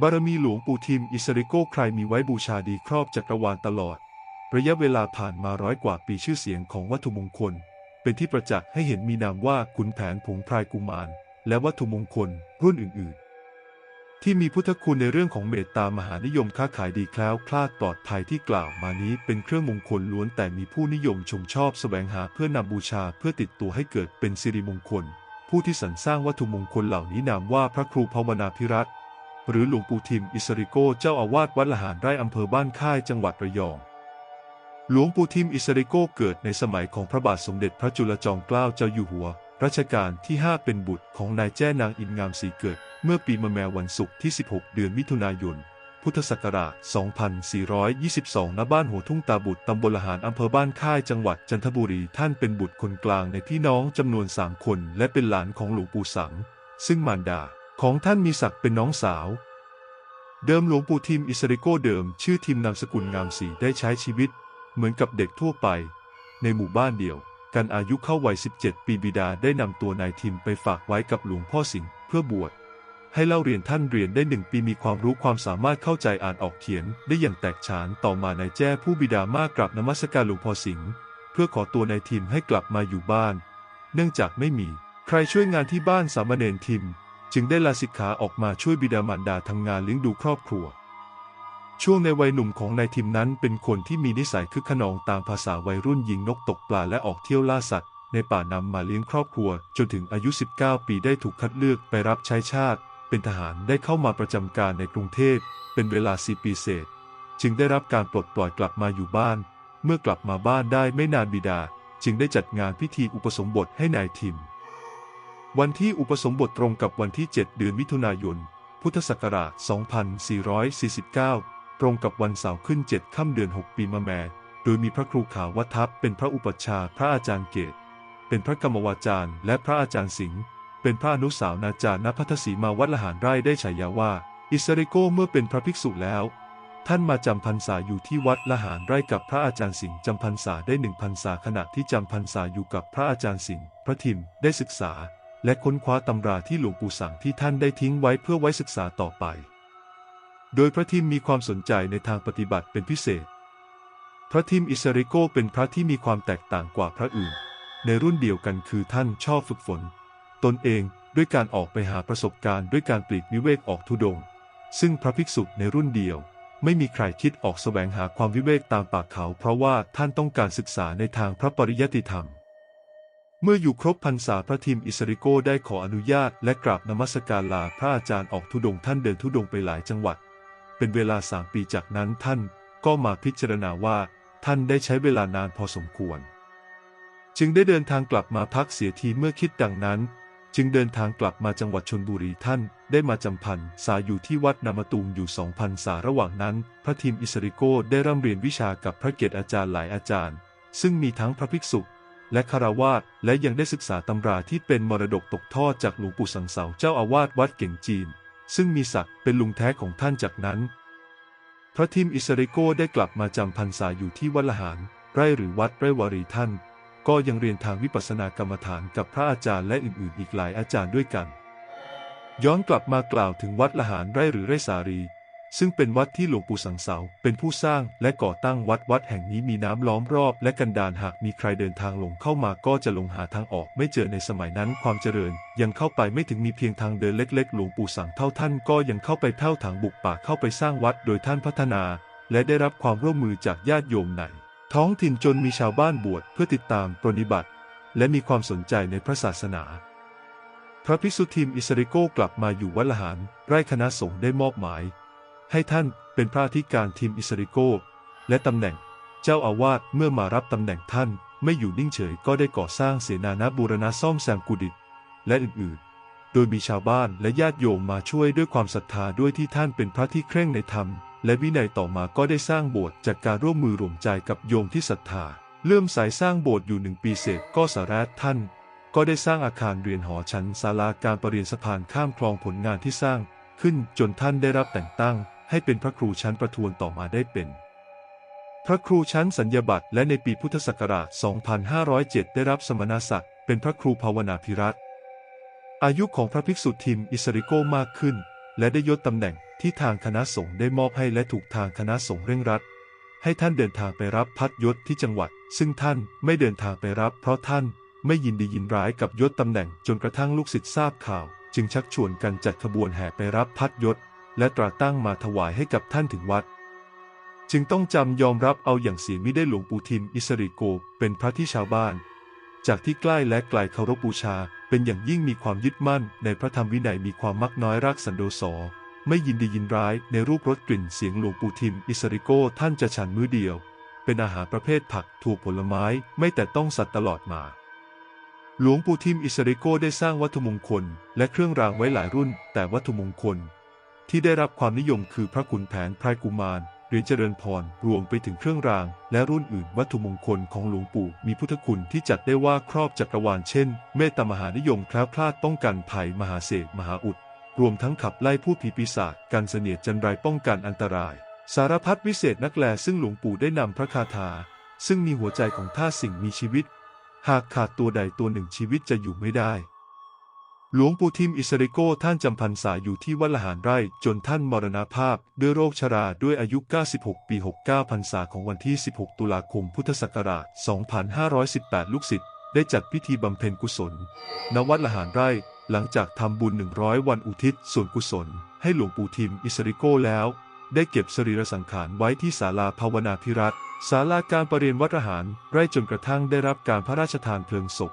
บารมีหลวงปู่ทิมอิสริโกใครมีไว้บูชาดีครอบจักรวาลตลอด ระยะเวลาผ่านมาร้อยกว่าปีชื่อเสียงของวัตถุมงคล เป็นที่ประจักษ์ให้เห็นมีนามว่าขุนแผนผงพรายกุมาร และวัตถุมงคลรุ่นอื่น ๆ ที่มีพุทธคุณในเรื่องของเมตตามหานิยมค้าขายดีแคล้วคลาดปลอดภัยที่กล่าวมานี้เป็นเครื่องมงคลล้วนแต่มีผู้นิยมชมชอบแสวงหาเพื่อนำบูชาเพื่อติดตัวให้เกิดเป็นสิริมงคล ผู้ที่สรรสร้างวัตถุมงคลเหล่านี้นามว่าพระครูภาวนาพิรัตน์ หรือหลวงปู่ทิมอิสริโกเจ้าอาวาสวัดละหารไร่อำเภอบ้านค่ายจังหวัดระยอง หลวงปู่ทิมอิสริโกเกิดในสมัยของพระบาทสมเด็จพระจุลจอมเกล้าเจ้าอยู่หัว รัชกาลที่ 5 เป็นบุตรของนายแจ้นางอินงามศรีเกิด เมื่อปีมะแมวันศุกร์ที่ 16 เดือนมิถุนายน พุทธศักราช 2422 ณ บ้านหัวทุ่งตาบุตรตำบลละหารอำเภอบ้านค่ายจังหวัดจันทบุรีท่านเป็นบุตรคนกลางในพี่น้องจำนวนสามคน และเป็นหลานของหลวงปู่สัง ซึ่งมารดา ของท่านมีศักดิ์เป็นน้องสาว เดิมหลวงปู่ทิมอิสริโกเดิม ชื่อทิมนามสกุลงามศรีได้ใช้ชีวิต เหมือนกับเด็กทั่วไป ในหมู่บ้านเดียว กันอายุเข้าวัย 17 ปีบิดาได้นำตัวนายทิมไปฝากไว้กับหลวงพ่อสิงห์เพื่อบวชให้เล่าเรียนท่านเรียนได้หนึ่งปีมีความรู้ความสามารถเข้าใจอ่านออกเขียน ได้อย่างแตกฉานต่อมานายแจ้ผู้บิดามากกราบนมัสการหลวงพ่อสิงห์เพื่อขอตัวนายทิมให้กลับมาอยู่บ้าน เนื่องจากไม่มี ใครช่วยงานที่บ้านสามเณรทิม จึงได้ลาสิกขาออกมาช่วยบิดามารดาทำงานเลี้ยงดูครอบครัว ช่วงในวัยหนุ่มของนายทิมนั้นเป็นคนที่มีนิสัยคึกขนองตามภาษาวัยรุ่นยิงนกตกปลาและออกเที่ยวล่าสัตว์ ในป่านำมาเลี้ยงครอบครัว จนถึงอายุ 19 ปีได้ถูกคัดเลือกไปรับใช้ชาติ เป็นทหารได้เข้ามาประจำการในกรุงเทพเป็นเวลา4ปีเศษ จึงได้รับการปลดปล่อยกลับมาอยู่บ้าน เมื่อกลับมาบ้านได้ไม่นานบิดา จึงได้จัดงานพิธีอุปสมบทให้นายทิม วันที่อุปสมบทตรงกับวันที่ 7 เดือนมิถุนายน พุทธศักราช 2449 ตรงกับวันเสาร์ขึ้น 7 ค่ำเดือน 6 ปีมะแม่ โดยมีพระครูขาววัทัพเป็นพระอุปัชฌาย์พระอาจารย์เกต เป็นพระกรรมวาจารย์ และพระอาจารย์สิงห์ เป็นพระอนุสาวนาจารย์ณพัทธสีมาวัดละหารไร่ได้ฉายาว่า อิสริโกเมื่อเป็นพระภิกษุแล้ว ท่านมาจำพรรษาอยู่ที่วัดละหารไร่กับพระอาจารย์สิงห์จำพรรษาได้หนึ่งพรรษาขณะที่จำพรรษาอยู่กับพระอาจารย์สิงห์พระทิมได้ศึกษา และค้นคว้าตำราที่หลวงปู่สั่งที่ท่านได้ทิ้งไว้เพื่อไว้ศึกษาต่อไป โดยพระทิมมีความสนใจในทางปฏิบัติเป็นพิเศษ พระทิมอิสริโกเป็นพระที่มีความแตกต่างกว่าพระอื่น ในรุ่นเดียวกันคือท่านชอบฝึกฝน ตนเองด้วยการออกไปหาประสบการณ์ด้วยการปลีกวิเวกออกทุดง ซึ่งพระภิกษุในรุ่นเดียว ไม่มีใครคิดออกแสวงหาความวิเวกตามป่าเขา เพราะว่าท่านต้องการศึกษาในทางพระปริยัติธรรม เมื่ออยู่ครบพรรษาพระทิมอิสริโกได้ขออนุญาตและกราบนมัสการลาพระอาจารย์ออกทุดงท่านเดินทุดงไปหลายจังหวัด เป็นเวลาสามปีจากนั้นท่านก็มาพิจารณาว่า ท่านได้ใช้เวลานานพอสมควร จึงได้เดินทางกลับมาพักเสียทีเมื่อคิดดังนั้น จึงเดินทางกลับมาจังหวัดชนบุรีท่านได้มาจำพันษาอยู่ที่วัดนามตูมอยู่สองพันษาระหว่างนั้น พระทีมอิสริโกได้ร่ำเรียนวิชากับพระเกศอาจารย์หลายอาจารย์ ซึ่งมีทั้งพระภิกษุ และคารวาสและยังได้ศึกษาตำราที่เป็นมรดกตกทอดจากหลวงปู่สังเสาเจ้าอาวาสวัดเก่งจีน ซึ่งมีศักดิ์เป็นลุงแท้ของท่านจากนั้น พระทิมอิสริโกได้กลับมาจำพรรษาอยู่ที่วัดละหาร ไร่หรือวัดไร่วารีท่าน ก็ยังเรียนทางวิปัสสนากรรมฐานกับพระอาจารย์และอื่นๆ อีกหลายอาจารย์ด้วยกัน ย้อนกลับมากล่าวถึงวัดละหารไร่หรือไร่สารี ซึ่งเป็นวัดที่หลวงปู่สังเสาเป็นผู้สร้างและก่อตั้งวัดวัดแห่งนี้มีน้ำล้อมรอบ และกันดารหากมีใครเดินทางหลงเข้ามาก็จะหลงหาทางออกไม่เจอในสมัยนั้นความเจริญ ยังเข้าไปไม่ถึงมีเพียงทางเดินเล็ก ๆ หลวงปู่สังเท่าท่านก็ยังเข้าไปเท่าถังบุกป่าเข้าไปสร้างวัดโดยท่านพัฒนา และได้รับความร่วมมือจากญาติโยมในท้องถิ่นจนมีชาวบ้านบวชเพื่อติดตามปฏิบัติ และมีความสนใจในพระศาสนาพระภิกษุทีมอิสริโกกลับมาอยู่วัดละหารไร่คณะสงฆ์ได้มอบหมาย ให้ท่านเป็นพระธิการทีมอิสริโก และตำแหน่งเจ้าอาวาสเมื่อมารับตำแหน่งท่านไม่อยู่นิ่งเฉยก็ได้ก่อสร้างเสนานาบูรณะซ่อมแซมกุฏิและอื่นๆ โดยมีชาวบ้านและญาติโยมมาช่วยด้วยความศรัทธาด้วยที่ท่านเป็นพระที่เคร่งในธรรม และวินัยต่อมาก็ได้สร้างโบสถ์จากการร่วมมือรวมใจกับโยมที่ศรัทธา เลื่อมสายสร้างโบสถ์อยู่หนึ่งปีเศษก็สาระท่าน ก็ได้สร้างอาคารเรียนหอชั้นศาลาการประเรียนสะพานข้ามคลองผลงานที่สร้าง ขึ้นจนท่านได้รับแต่งตั้ง ให้เป็นพระครูชั้นประทวนต่อมาได้เป็น พระครูชั้นสัญญาบัตรและในปีพุทธศักราช 2507 ได้รับสมณศักดิ์เป็นพระครูภาวนาภิรัตน์อายุของพระภิกษุทิมอิสริโกมากขึ้น และได้ยศตำแหน่งที่ทางคณะสงฆ์ได้มอบให้และถูกทางคณะสงฆ์เร่งรัดให้ท่านเดินทางไปรับพัดยศที่จังหวัด ซึ่งท่านไม่เดินทางไปรับ เพราะท่านไม่ยินดียินร้ายกับยศตำแหน่งจนกระทั่งลูกศิษย์ทราบข่าว จึงชักชวนกันจัดขบวนแห่ไปรับพัดยศ และตราตั้งมาถวายให้กับท่านถึงวัด จึงต้องจำยอมรับเอาอย่างเสียไม่ได้หลวงปู่ทิมอิสริโก เป็นพระที่ชาวบ้าน จากที่ใกล้และไกลเคารพบูชา เป็นอย่างยิ่งมีความยึดมั่น ในพระธรรมวินัยมีความมักน้อยรักสันโดษอไม่ยินดียินร้ายในรูปรสกลิ่นเสียงหลวงปู่ทิม อิสริโกท่านจะฉันมื้อเดียว เป็นอาหารประเภทผักถูกผลไม้ไม่แต่ต้องสัตว์ตลอดมา หลวงปู่ทิมอิสริโกได้สร้างวัตถุมงคล และเครื่องรางไว้หลายรุ่น แต่วัตถุมงคล ที่ได้รับความนิยมคือพระขุนแผนพรายกุมารเหรียญเจริญพรรวมไปถึงเครื่องราง และรุ่นอื่นวัตถุมงคลของหลวงปู่มีพุทธคุณที่จัดได้ว่าครอบจักรวาลเช่น เมตตามหานิยมแคล้วคลาดป้องกันภัยมหาเสกมหาอุด รวมทั้งขับไล่ผู้ผีปีศาจการเสนียดจันไรป้องกันอันตราย สารพัดวิเศษนักแลซึ่งหลวงปู่ได้นำพระคาถา ซึ่งมีหัวใจของท่าสิ่งมีชีวิต หากขาดตัวใดตัวหนึ่งชีวิตจะอยู่ไม่ได้ หลวงปู่ทิมอิสริโกท่านจำพรรษาอยู่ที่วัดละหารไร่จนท่านมรณภาพด้วยโรคชราด้วยอายุ 96 ปี 69 พรรษาของวันที่ 16 ตุลาคมพุทธศักราช 2518 ลูกศิษย์ได้จัดพิธีบำเพ็ญกุศล ณ วัดละหารไร่หลังจากทำบุญ 100 วันอุทิศส่วนกุศล ให้หลวงปู่ทิมอิสริโกแล้ว ได้เก็บสรีระสังขารไว้ที่ศาลาภาวนาพิรัตศาลาการประเรียนวัดละหารไร่จนกระทั่งได้รับการพระราชทานเพลิงศพ